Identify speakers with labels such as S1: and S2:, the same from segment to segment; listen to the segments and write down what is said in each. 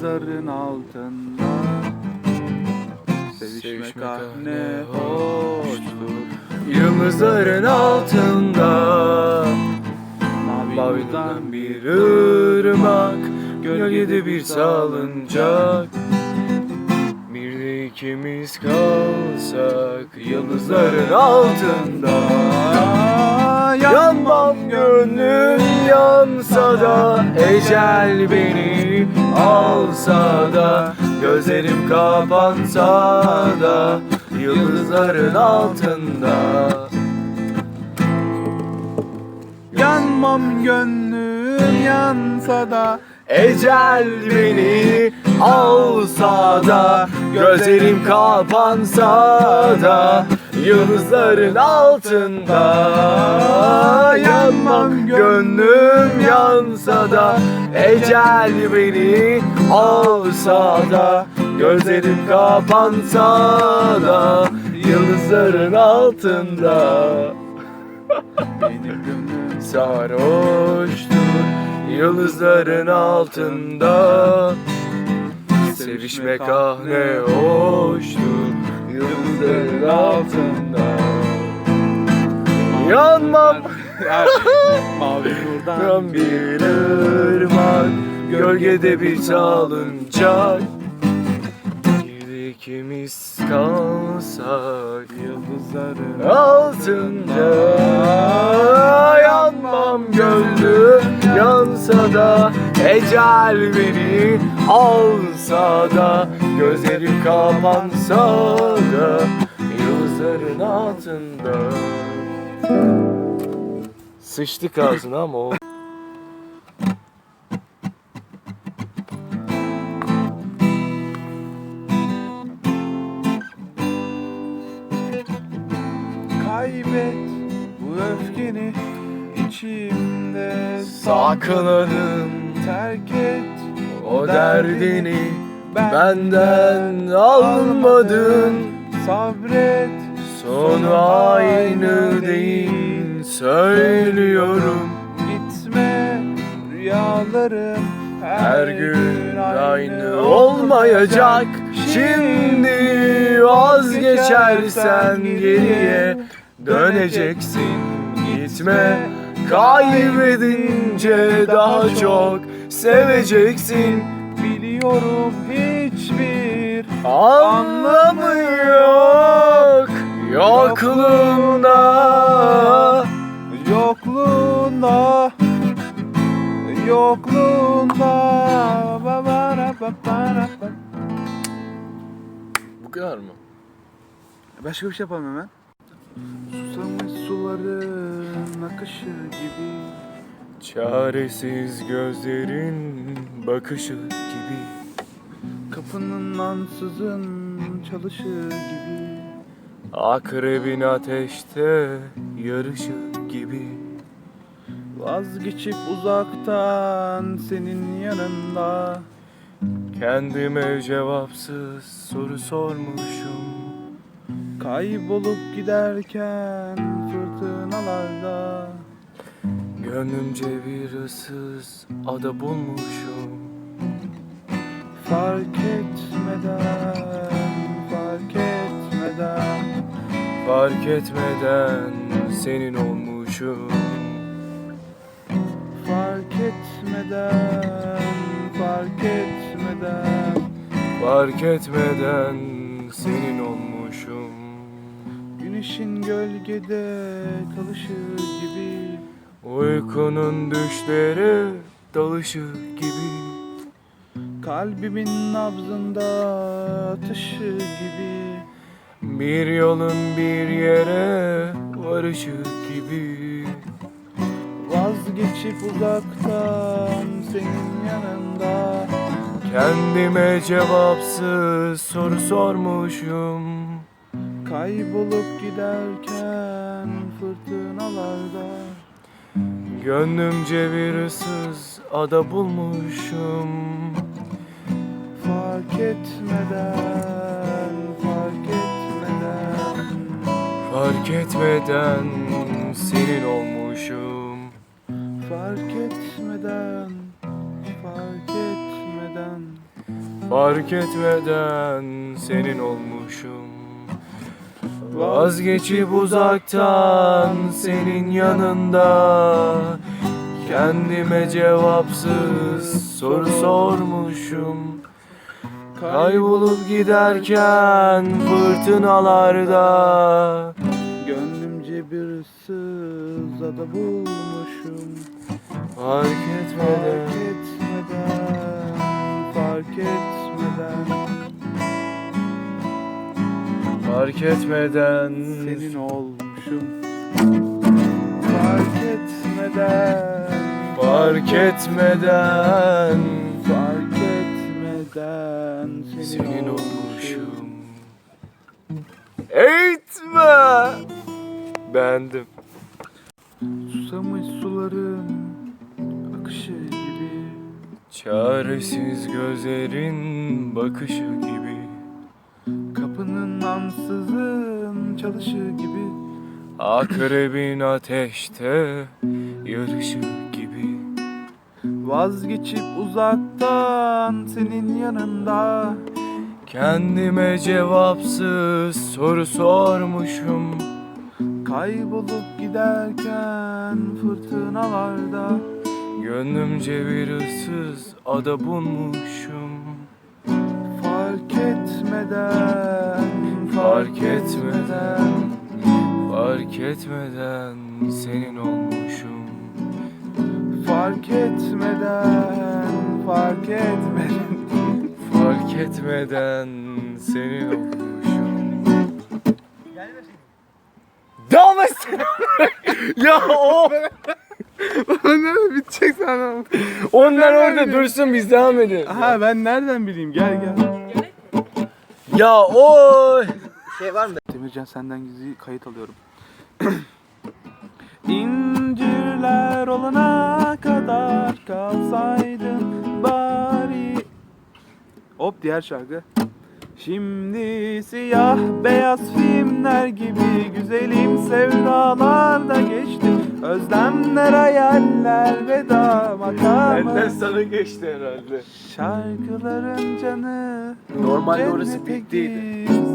S1: Yıldızların altında. Sevişmek ah ne hoştur.
S2: Yıldızların altında.
S1: Mavi
S2: Maviden bir ırmak Gölgede bir salıncak. Bir de ikimiz kalsak Yıldızların altında. Yanmam gönlüm yansa da Ecel beni alsa da Gözlerim kapansa da Yıldızların altında.
S1: Yanmam gönlüm yansa da
S2: Ecel beni alsa da Gözlerim kapansa da Yıldızların altında Yanmam gönlüm yansa da. Ecel beni alsa da Gözlerim kapansa da Yıldızların altında.
S1: Benim gönlüm
S2: Sarhoştur yıldızların altında. Sevişmek ah ne hoştur yıldızların altında. Yanmam.
S1: Mavi nurdan
S2: bir ırmak. Gölgede bir salıncak ikimiz kalsak
S1: Yıldızların
S2: altında. Yanmam gönlüm yansa da ecel beni alsa da gözlerim kapansa da yıldızların altında. Sıçtık ağzına ama o
S1: Kaybet bu öfkeni içimde
S2: sakladım
S1: Terk et
S2: o derdini benden almadın.
S1: Sabret
S2: Sonu aynı değil söylüyorum.
S1: Gitme rüyalarım
S2: Her gün aynı olmayacak. Şimdi vazgeçersen geriye döneceksin. Gitme kaybedince daha çok seveceksin.
S1: Biliyorum hiçbir
S2: Anlamı yok yokluğunda.
S1: Yokluğunda. Yokluğunda.
S2: Bu kadar mı?
S1: Başka bir şey yapalım hemen. Suların akışı gibi.
S2: Çaresiz gözlerin bakışı gibi.
S1: Kapının ansızın çalışı gibi.
S2: Akrebin ateşte yarışı gibi.
S1: Vazgeçip uzaktan senin yanında.
S2: Kendime cevapsız soru sormuşum.
S1: Kaybolup giderken fırtınalarda
S2: Gönlümce bir ıssız ada bulmuşum.
S1: Fark etmeden, fark etmeden
S2: Fark etmeden senin olmuşum.
S1: Fark etmeden, fark etmeden
S2: Fark etmeden senin olmuşum
S1: Güneşin gölgede kalışı gibi.
S2: Uykunun düşleri dalışı gibi.
S1: Kalbimin nabzında atışı gibi.
S2: Bir yolun bir yere varışı gibi.
S1: Vazgeçip uzaktan senin yanında.
S2: Kendime cevapsız soru sormuşum
S1: Kaybolup giderken fırtınalarda
S2: Gönlümce bir ıssız ada bulmuşum.
S1: Fark etmeden, fark etmeden
S2: Fark etmeden senin olmuşum.
S1: Fark etmeden, fark etmeden
S2: Fark etmeden senin olmuşum Vazgeçip uzaktan senin yanında. Kendime cevapsız soru sormuşum. Kaybolup giderken fırtınalarda.
S1: Gönlümce bir ıssız ada bulmuşum.
S2: Fark etmeden.
S1: Fark etmeden Fark etmeden
S2: Fark etmeden.
S1: Senin olmuşum. Fark etmeden.
S2: Fark etmeden.
S1: Fark etmeden Senin,
S2: Senin
S1: olmuşum.
S2: olmuşum. Eğitme. Beğendim.
S1: Susamış suların akışı gibi.
S2: Çaresiz gözlerin bakışı gibi
S1: Kapının ansızın çalışı gibi.
S2: Akrebin ateşte yarışı gibi.
S1: Vazgeçip uzaktan senin yanında.
S2: Kendime cevapsız soru sormuşum.
S1: Kaybolup giderken fırtınalarda.
S2: Gönlümce bir ıssız ada bulmuşum.
S1: Fark etmeden
S2: Fark etmeden Fark etmeden senin olmuşum.
S1: Fark etmeden Fark etmeden
S2: Fark etmeden senin olmuşum. Devam etsene. Ya o
S1: Ne bitecek sana
S2: Onlar orada dursun biz devam edelim.
S1: Ha ben nereden bileyim? Gel gel.
S2: Ya o
S1: Demircan senden gizli kayıt alıyorum. İncirler olana kadar kalsaydın bari. Hop diğer şarkı. Şimdi siyah beyaz filmler gibi güzelim sevdalar da geçti. Özlemler hayaller veda makamı.
S2: Benden sana geçti herhalde.
S1: Şarkıların canı
S2: Normalde orası
S1: cennete
S2: bittiydi.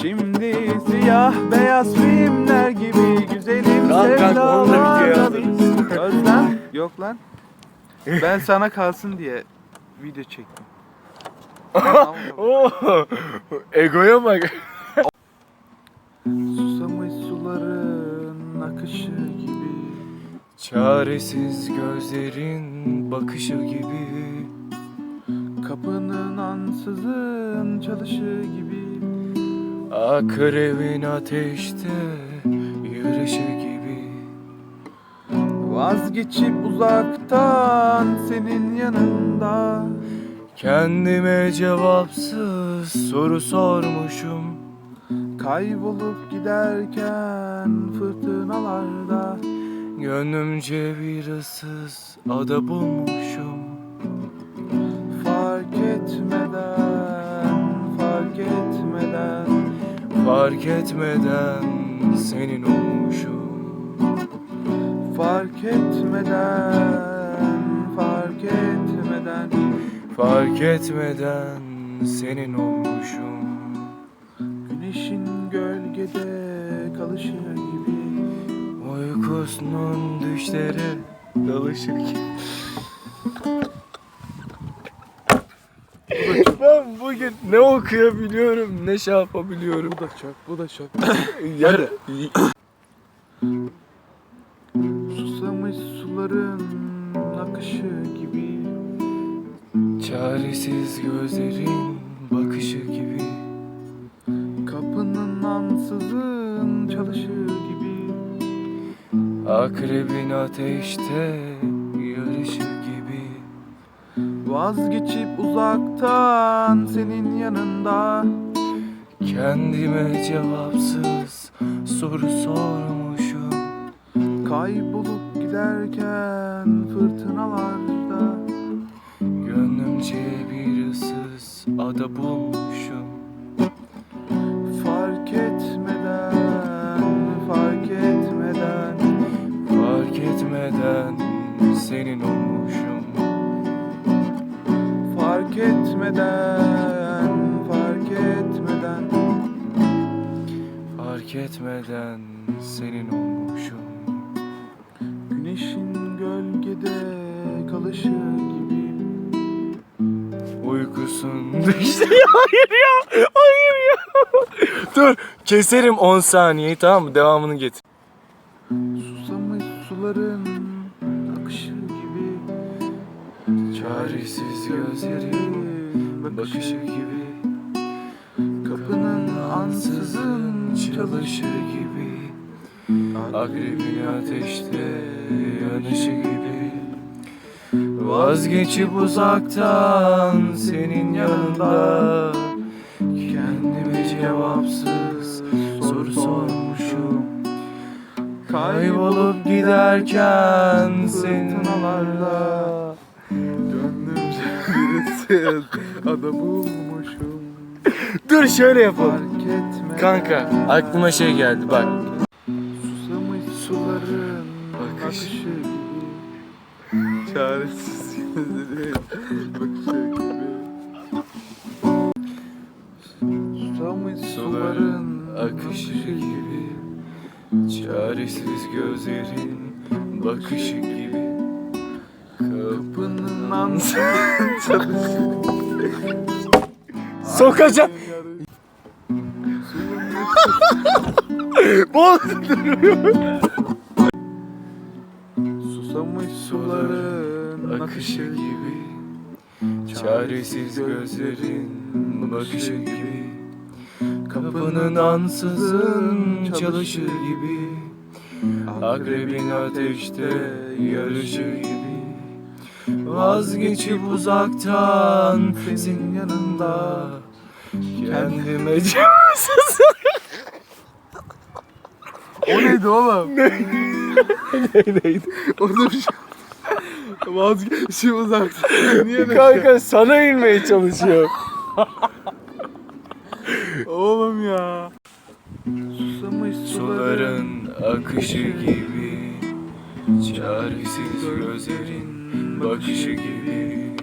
S1: Şimdi siyah beyaz filmler gibi güzelim
S2: onu da videoya alırız.
S1: bitsin. Özlem yok lan. Ben sana kalsın diye video çektim.
S2: Oo, Egoya bak
S1: Susamış suların akışı gibi
S2: Çaresiz gözlerin bakışı gibi
S1: Kapının ansızın çalışı gibi
S2: Akrebin ateşte yarışı gibi.
S1: Vazgeçip uzaktan senin yanında.
S2: Kendime cevapsız soru sormuşum.
S1: Kaybolup giderken fırtınalarda.
S2: Gönlümce bir ıssız ada bulmuşum
S1: Fark etmeden
S2: senin olmuşum.
S1: Fark etmeden, fark etmeden.
S2: Fark etmeden senin olmuşum.
S1: Güneşin gölgede kalışı gibi.
S2: Uykusunun düşlere dalışırken Ben bugün ne okuyabiliyorum ne şey yapabiliyorum?
S1: Bu da çok, bu da çok
S2: Yani
S1: Susamış suların akışı gibi
S2: Çaresiz gözlerin bakışı gibi
S1: Kapının ansızın çalışı gibi
S2: Akrebin ateşte
S1: Vazgeçip uzaktan senin yanında.
S2: Kendime cevapsız soru sormuşum.
S1: Kaybolup giderken fırtınalarda.
S2: Gönlümce bir ıssız ada bulmuşum.
S1: Fark etmeden, fark etmeden.
S2: Fark etmeden senin olmuşum
S1: Fark etmeden fark etmeden.
S2: Fark etmeden senin olmuşum.
S1: Güneşin gölgede kalışı gibi.
S2: Uykusunda işte hayır ya hayır ya. Dur keserim 10 saniyeyi tamam mı? Devamını getir.
S1: Susamış suların
S2: Çaresiz gözlerin bakışı gibi.
S1: Kapının ansızın
S2: çalışı gibi. Akrebin ateşte yanışı gibi. Vazgeçip uzaktan senin yanında. Kendime cevapsız soru sormuşum. Kaybolup giderken senin
S1: Gönlümce ada bulmuşum.
S2: Dur şöyle yapalım.
S1: Fark
S2: Kanka aklıma şey geldi bak.
S1: Susamış suların
S2: Bakış.
S1: akışı gibi. Çaresiz gözlerin bakışı gibi. Susamış suların
S2: akışı gibi. Çaresiz gözlerin bakışı gibi
S1: Çalışıyor
S2: Sokacağım. Bol
S1: Susamış suların
S2: akışı gibi Çaresiz gözlerin bakışı gibi Kapının ansızın çalışı gibi Akrebin ateşte yarışı gibi Vazgeçip uzaktan senin yanında Kendime cevapsız
S1: O neydi oğlum?
S2: neydi?
S1: Orada bir şey Vazgeçim uzakta Niye
S2: Kanka sana inmeye çalışıyor.
S1: Oğlum ya Susamış
S2: Suların akışı gibi Çaresiz gözlerin bakışı gibi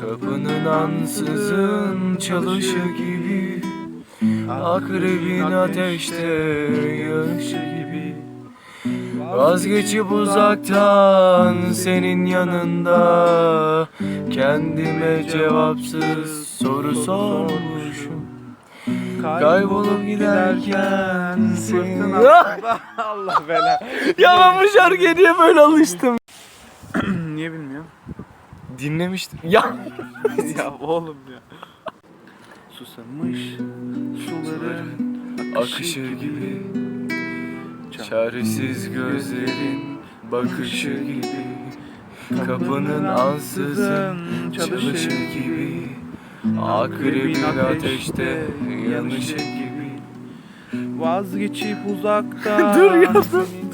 S2: Kapının ansızın çalışı gibi Akrebin ateşte yarışı gibi. Vazgeçip uzaktan senin yanında Kendime cevapsız soru sormuşum. Kaybolup giderken senin...
S1: Allah bela.
S2: Ya ben bu şarkıya niye böyle alıştım?
S1: Niye bilmiyorum.
S2: Dinlemiştim. Ya.
S1: Ya oğlum ya. Susamış suların
S2: akışı gibi. Çaresiz gözlerin bakışı gibi. Kapının ansızın çalışı gibi. Akrebin ateşte yanışı gibi.
S1: Vazgeçip uzakta
S2: Dur ya, dur.